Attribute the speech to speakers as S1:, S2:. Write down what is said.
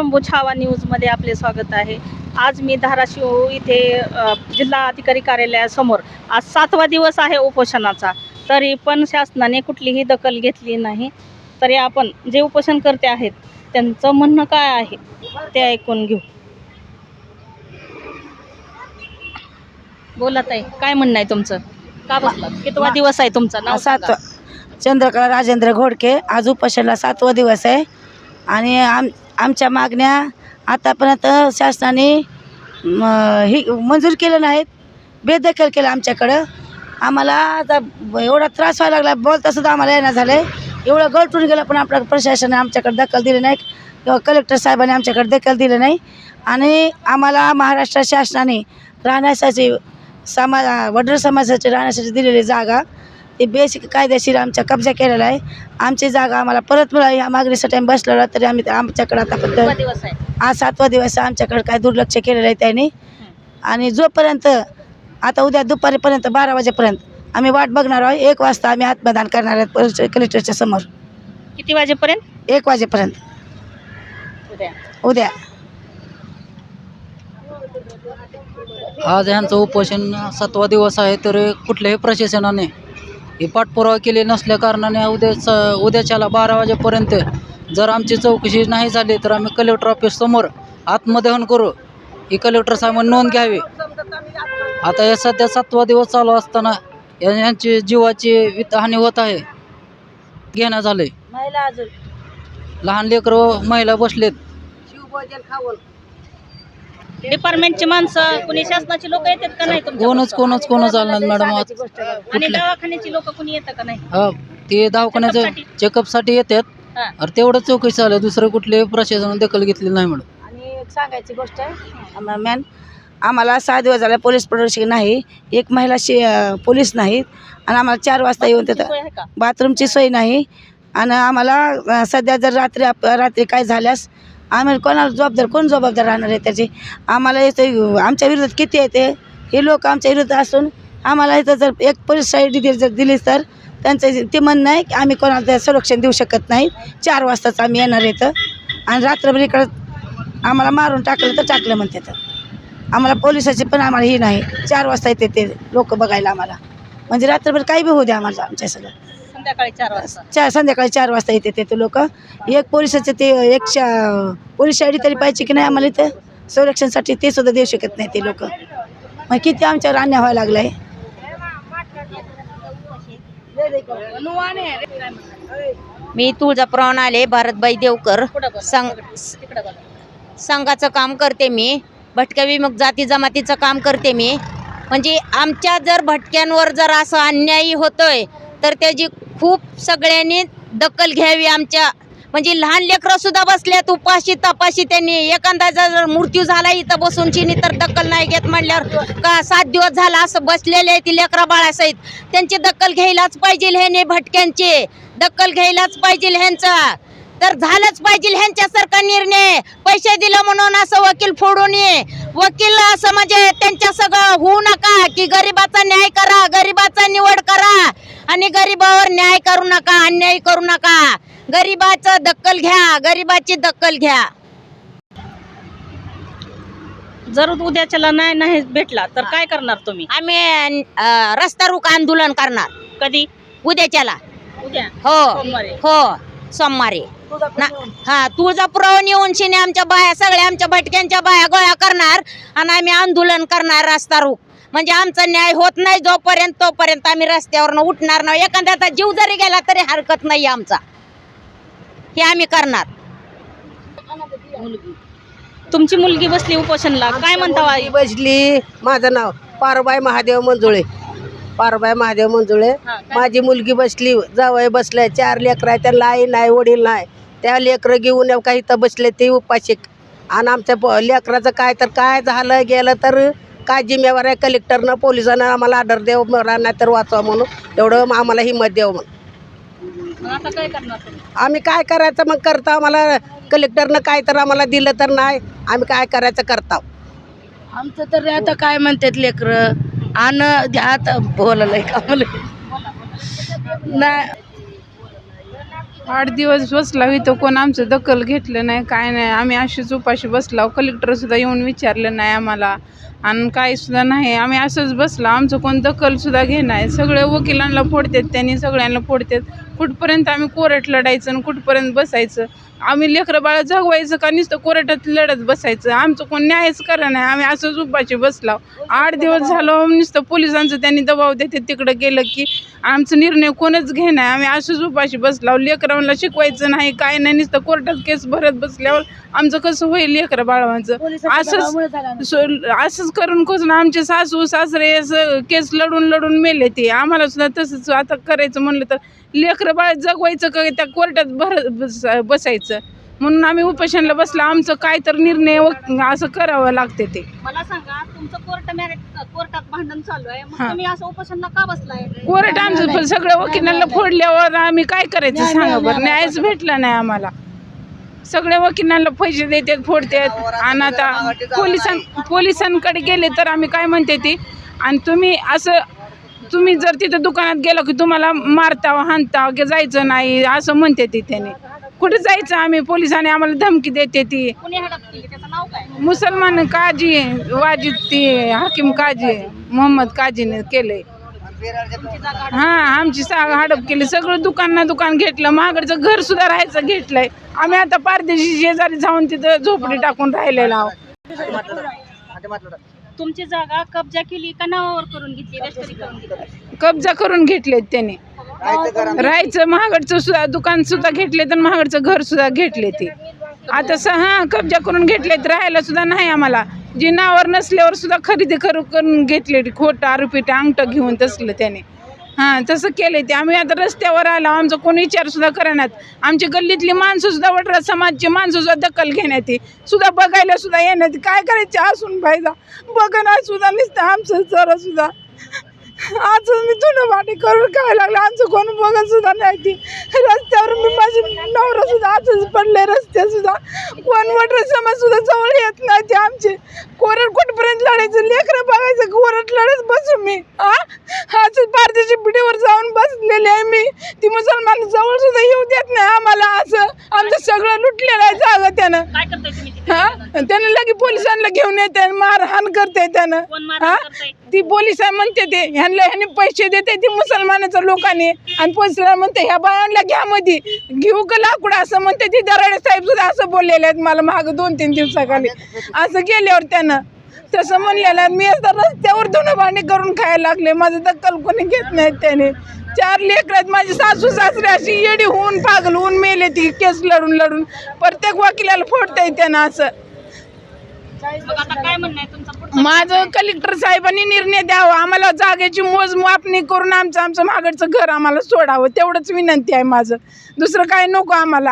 S1: शंभू छावा न्यूजमध्ये आपले स्वागत आहे. आज मी धाराशिव इथे जिल्हा अधिकारी कार्यालयासमोर आज सातवा दिवस आहे उपोषणाचा. तरी पण शासनाने कुठलीही दखल घेतली नाही. तरी आपण जे उपोषणकर्ते आहेत त्यांचं म्हणणं काय आहे? ते ऐकून घेऊ. बोला ताई काय म्हणणं आहे तुमचं? का बसला कितवा दिवस आहे तुमचा? नाव
S2: सात
S1: सांगा.
S2: चंद्रकला राजेंद्र घोडके आज उपोषणाला सातवा दिवस आहे. आणि आम आमच्या मागण्या आतापर्यंत शासनाने ही मंजूर केलं नाहीत. बेदखल केलं आमच्याकडं. आम्हाला आता एवढा त्रास व्हायला लागला बोलतासुद्धा आम्हाला येणं झालं. आहे एवढं गळटून गेलं पण आपल्या प्रशासनाने आमच्याकडे दखल दिली नाही. किंवा कलेक्टर साहेबांनी आमच्याकडे दखल दिलं नाही. आणि आम्हाला महाराष्ट्र शासनाने राहण्यासाठी समाज वडर समाजाची राहण्यासाठी दिलेली जागा ते बेसिक कायदेशीर आमचा कब्जा केलेला आहे. आमची जागा आम्हाला परत मिळाली या मागणीसाठी आम्ही बसलेलो तरी आम्ही आमच्याकडे आतापर्यंत
S1: दिवस आहे.
S2: आज सातवा दिवस आहे, आमच्याकडे काय दुर्लक्ष केलेलं आहे त्यांनी. आणि जोपर्यंत आता उद्या दुपारीपर्यंत बारा वाजेपर्यंत आम्ही वाट बघणार आहोत एक वाजता आम्ही आत्मदान करणार आहेत कलेक्टरच्या समोर.
S1: किती वाजेपर्यंत?
S2: एक वाजेपर्यंत.
S1: उद्या.
S2: उद्या.
S3: आज यांचं उपोषण सातवा दिवस आहे तर कुठल्याही प्रशासनाने हे पाठपुरावा केले नसल्या कारणाने उद्या उद्याच्याला बारा वाजेपर्यंत जर आमची चौकशी नाही झाली तर आम्ही कलेक्टर ऑफिस समोर आत्मदहन करू. ही कलेक्टर साहेबांनी नोंद घ्यावी. आता हे सध्या सातवा दिवस चालू असताना या- यांची जीवाची वित्तहानी होत आहे. घेणं झालंय.
S2: महिला अजून.
S3: लहान लेकरं महिला बसलेत.
S1: डिपार्टमेंटची माणसं कुणी शासनाची लोक येतात का नाही तुमच्या
S3: कोणच कोणच कोणच आलं नाही मॅडम आज
S1: आणि दवाखान्याची लोक कुणी येतं का नाही?
S3: हा ते दवाखान्याचं
S1: Checkup साठी?
S3: चेकअपसाठी येतात.
S1: हा.
S3: अरे तेवढं चौकशी झालं दुसरं कुठले प्रशासन दखल घेतली नाही मॅडम.
S2: आणि एक सांगायची गोष्ट आहे मॅन आम्हाला सहा दिवस झाला पोलीस प्रोटेक्शन नाही एक महिला शि पोलीस नाहीत आणि आम्हाला चार वाजता येऊन
S1: सोय
S2: तिथं
S1: आहे का?
S2: बाथरूमची सोय नाही आणि आम्हाला अं, सध्या जर रात्री आप- रात्री काय झाल्यास आम्ही कोणाला जबाबदार कोण जबाबदार राहणार आहे त्याची? आम्हाला इथं आमच्या विरोधात किती येते हे लोक आमच्या विरोधात असून आम्हाला इथं जर एक पोलीस साईड जर दिली तर त्यांचं ते म्हणणं आहे की आम्ही कोणाला त्या संरक्षण देऊ शकत नाही. चार वाजताच आम्ही येणार इथं. आणि रात्रभर इकडं आम्हाला मारून टाकलं तर टाकलं म्हणते तर आम्हाला पोलिसाची पण आम्हाला ही नाही. चार वाजता येते ते लोक बघायला आम्हाला. म्हणजे रात्रभर काही बी होऊ द्या आम्हाला आमच्या सगळं.
S1: संध्याकाळी चार वाजता.
S2: चार संध्याकाळी चार वाजता येते ते लोक. एक पोलिसाचं ते एक शा पोलीस आयडी तरी पाहिजे की नाही आम्हाला इथं? संरक्षणसाठी ते सुद्धा देऊ शकत नाही ते लोक. मग किती आमच्यावर अन्याय व्हायला लागलाय?
S4: मी तुळजापुराहून आले भारतबाई देवकर. संघ
S1: तिकडं बघा.
S4: संघाचं काम करते मी. भटक्या विमुक्त जाती जमातीचं काम करते मी. म्हणजे आमच्या जर भटक्यांवर जर असं अन्यायी होतोय तर त्याची खूप सगळ्यांनी दखल घ्यावी आमच्या म्हणजे लहान लेकरं सुद्धा बसल्यात उपाशी तपाशी त्यांनी. एखादा जर मृत्यू झाला इथं बसून चिनी तर दखल नाही घेत म्हणल्यावर का सात दिवस झाला असं बसलेले ती लेकरा बाळासहित. त्यांची दखल घ्यायलाच पाहिजे ह्याने भटक्यांचे. दखल घ्यायलाच पाहिजे ह्यांचा. तर झालंच पाहिजे ह्यांच्यासारखा निर्णय. पैसे दिलं म्हणून असं वकील फोडून ये. वकील असं म्हणजे त्यांच्या सगळं होऊ नका की गरिबाचा न्याय करा गरिबाचा निवड करा. आणि गरिबावर न्याय करू नका अन्याय करू नका. गरिबाचं दखल घ्या गरिबाची दखल घ्या.
S1: जर उद्याच्याला नाही नाही भेटला तर काय करणार तुम्ही?
S4: आम्ही अं, रस्ता रोक आंदोलन करणार.
S1: कधी?
S4: उद्याच्याला.
S1: उद्या?
S4: हो.
S1: सोमवारी.
S4: हो सोमवारी. ना हा तुळजापुरावून येऊन शिने आमच्या बाया सगळ्या आमच्या भटक्यांच्या बाया गोळ्या करणार आणि आम्ही आंदोलन करणार रस्ता रोक. म्हणजे आमचा न्याय होत नाही जोपर्यंत तोपर्यंत आम्ही रस्त्यावरनं उठणार नाही. एखाद्याचा जीव जरी गेला तरी हरकत नाही आमचा. हे आम्ही करणार.
S1: तुमची मुलगी बसली उपोषणला. काय म्हणता आई?
S5: बसली. माझं नाव पारुबाई महादेव मंजुळे. पारुबाई महादेव मंजुळे? माझी मुलगी बसली जावई बसले चार लेकरं आहे त्यांना आई नाही वडील नाही. त्या लेकरं घेऊन काही इथं बसले ते उपाशी. आणि आमच्या लेकराचं काय तर काय झालं गेलं तर काय जिम्मेवार आहे? कलेक्टरनं पोलिसांना आम्हाला ऑर्डर देव मरा नाही तर वाचवा म्हणून. एवढं आम्हाला हिंमत देव म्हणून.
S1: मग आता काय करणार तुम्ही?
S5: आम्ही काय करायचं? मग करता आम्हाला कलेक्टरनं काय तर आम्हाला दिलं तर नाही. आम्ही काय करायचं? करता.
S2: आमचं तर आता काय म्हणतात लेकरं? आणि आता बोलायला का नाही
S6: आठ दिवस बसला इथं कोण आमचं दखल घेतलं नाही काय नाही. आम्ही अशीच उपाशी बसलाव कलेक्टरसुद्धा येऊन विचारलं नाही आम्हाला. आणि काय सुद्धा नाही. आम्ही असंच बसला आमचं कोण दखलसुद्धा घेणार नाही. सगळे वकिलांना फोडतात त्यांनी सगळ्यांना फोडतात. कुठपर्यंत आम्ही कोर्ट लढायचं आणि कुठपर्यंत बसायचं? आम्ही लेकरं बाळा जगवायचं का नुसतं कोर्टात लढत बसायचं? आमचं कोण न्यायच करा नाही. आम्ही असंच उपाशी बसलाव आठ दिवस झालं नुसतं पोलिसांचं त्यांनी दबाव देते तिकडं गेलं की आमचा निर्णय कोणच घे नाही. आम्ही असंच उपाशी बसलाव लेकरांना शिकवायचं नाही काय नाही नुसतं कोर्टात केस भरत बसल्यावर आमचं कसं होईल लेकरं बाळांचं? असंच असंच करून करून आमचे सासू सासरे असं केस लढून लढून मेले ते. आम्हाला सुद्धा तसंच आता करायचं म्हणलं तर लेकरं बाळ जगवायचं का त्या कोर्टात भर बस बसायचं? म्हणून आम्ही उपोषणला बसला. आमचं काय तर निर्णय व- असं करावं लागते ते.
S1: मला सांगा तुमचं कोर्ट मॅरेज कोर्टात भांडण चालू आहे. मग
S6: हा.
S1: तुम्ही असं उपोषणला का बसलाय?
S6: कोर्ट आमचं पण सगळं वकिलांना फोडल्यावर आम्ही काय करायचं सांगा बरं? न्यायच भेटला नाही आम्हाला. सगळ्या वकिलांना पैसे देतात फोडतात. आणि आता पोलिसां पोलिसांकडे गेले तर आम्ही काय म्हणते ती? आणि तुम्ही असं तुम्ही जर तिथं दुकानात गेलो की तुम्हाला मारता हाणता की जायचं नाही असं म्हणते ती त्याने. कुठे जायचं आम्ही? पोलिसांनी आम्हाला धमकी देते ती.
S1: कुणी हडप केली? त्याचं नाव काय?
S6: मुसलमान काजी वाजिद ती हाकीम काजी मोहम्मद काजीने
S1: जागा
S6: हा आमची साग हडप केली. सगळं दुकान ना दुकान घेतलं. महागडचं घर सुद्धा राहायचं घेतलंय. आम्ही आता परदेशी शेजारी जाऊन तिथं झोपडी टाकून राहिलेलो आहोत.
S1: तुमची जागा कब्जा केली का नावावर करून घेतली? रजिस्ट्री करून घेतली.
S6: कब्जा करून घेतलेत त्याने. राहायचं महागडचं सुद्धा दुकान सुद्धा घेतले तर महागडचं घर सुद्धा घेतले ते. आता स हां कब्जा करून घेतलेत राहायला सुद्धा नाही आम्हाला. जे नावावर नसल्यावर सुद्धा खरेदी करू करून घेतले खोटा रुपीट अंगठं घेऊन तसलं त्याने. हां तसं केलंय ते. आम्ही आता रस्त्यावर आलो आमचा कोणी विचारसुद्धा करण्यात आमची गल्लीतली माणसंसुद्धा वडरा समाजची माणसंसुद्धा दखल घेण्यात ती सुद्धा बघायला सुद्धा येण्यात काय करायचे? असून पाहिजे बघणार सुद्धा नसतं आमचं जरा सुद्धा. आज मी तुला वाटे करून काय लागलं. आमचं कोण बघत सुद्धा नाही ती. रस्त्यावर मी माझे नवरा सुद्धा आजच पडले रस्ते सुद्धा. कोण वडर समाज सुद्धा जवळ येत नाही ते आमचे. कोरड कुठपर्यंत लढायचं? लेकरं बघायचं कोरड लढत बसू मी. हा आज भारतीच्या पिढीवर जाऊन बसलेले आहे मी. ती मुसलमान जवळ सुद्धा येऊ देत नाही आम्हाला असं. आमचं सगळं लुटलेलं आहे जागा त्यानं? हा? त्यानं लगे पोलिसांना घेऊन येते मारहाण करते त्यानं. हा? ती पोलीस म्हणते ते. ह्यांना ह्याने पैसे देते ती मुसलमानाच्या लोकांनी. आणि पोलिसला म्हणते ह्या बायांना घ्या मध्ये घेऊ का लाकूड? असं म्हणते ती दराडे साहेब सुद्धा असं बोललेले आहेत मला माग दोन तीन दिवसाखाली. असं गेल्यावर त्यानं. तसं म्हणलेलं आहे. मी आता रस्त्यावर धुणं भांडी करून खायला लागले. माझं दक्कल कोणी घेत नाहीत त्याने. चार लेकरात आहेत माझी सासू सासरे अशी येडी होऊन पागल होऊन मेले ती केस लढून लढून प्रत्येक वकिलाला फोडता त्यानं असं.
S1: मग आता काय म्हणणं आहे तुमचं पुढचं
S6: माझं कलेक्टर साहेबांनी निर्णय द्यावा. आम्हाला जागेची मोजमापणी करून आमचं आमचं मागडचं घर आम्हाला सोडावं. तेवढंच विनंती आहे माझं. दुसरं काय नको आम्हाला.